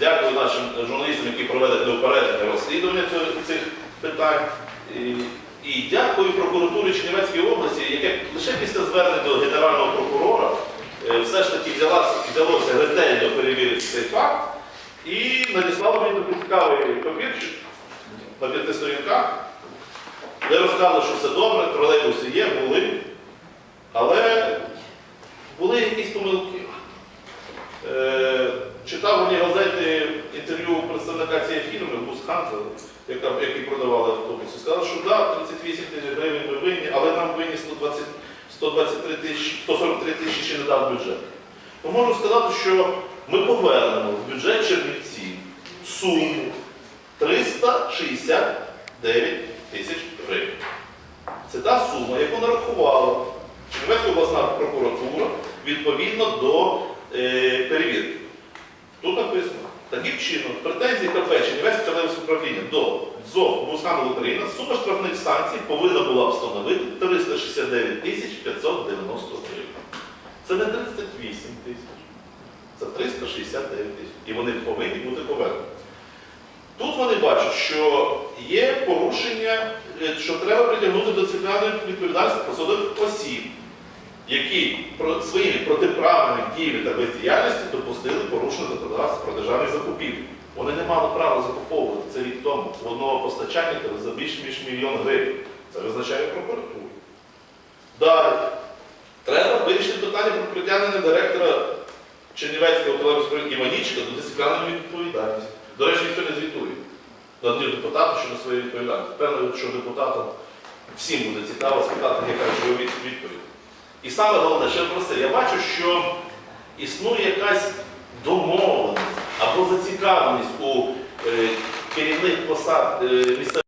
Дякую нашим журналістам, які провели неупереджене розслідування цих питань. І, дякую прокуратурі Чернівецької області, яке лише після звернення до генерального прокурора е, все ж таки взялося, ретельно перевірити цей факт і надіслало мені такий цікавий папірчик на п'яти сторінках, де розказано, що все добре, тролейбуси є, були, але були якісь помилки. Е, Читав одній газеті інтерв'ю представника цієї фірми Бусханта, яка, який продавали автобуси. Сказав, що да, 38 тисяч гривень ми винні, але нам винні 120, 123 тисячі, 143 тисячі ще не дав бюджет. То можу сказати, що ми повернемо в бюджет Чернівців суму 369 тисяч гривень. Це та сума, яку нарахувала Чернівецька обласна прокуратура відповідно до е. Тут написано, таким чином, претензії КП Чернівецьке тролейбусне управління до ЗОВ Бускану Україна сума штрафних санкцій повинна була встановити 369 тисяч 590 гривень. Це не 38 тисяч, це 369 тисяч. І вони повинні бути повернені. Тут вони бачать, що є порушення, е, що треба притягнути до дисциплінарної відповідальності посадових осіб, які своїми протиправними діями та бездіяльністю допустили порушення законодавства про закупівлі. Вони не мали права закуповувати це рік тому у одного постачальника за більш ніж мільйон гривень. Це визначає прокуратура. Далі. Треба вирішити питання про притягнення директора Чернівецького телевізору Іванічка до дисциплінарної відповідальності. До речі, ніхто не звітує до одних депутатів щодо своєї відповідальності. Певно, що депутатам всім буде цікаво спитати, яка ж його відповідь. І саме головне, ще просте, я бачу, що існує якась домовленість або зацікавленість у е, керівних посад е, місцевих.